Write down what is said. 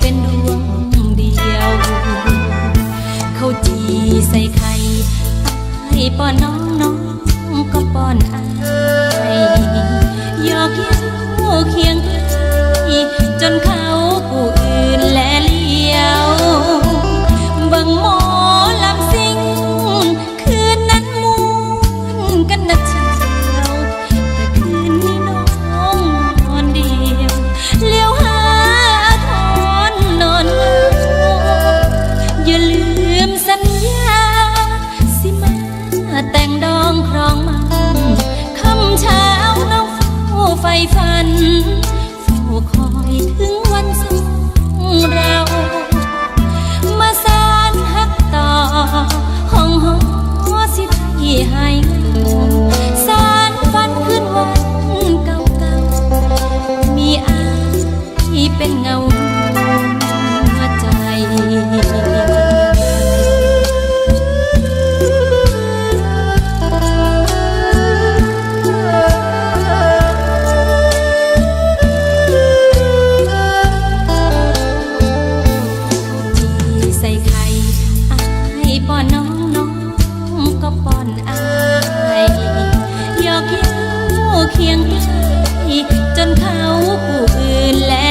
เป็นดวงเดียว เขาจีใส่ไข่ให้ป้อนน้องน้องก็ป้อนอายหยอกเย้าเคียงไกลจนข้า ให้ เคียงใกล้จนเขาผู้อื่นแล้ว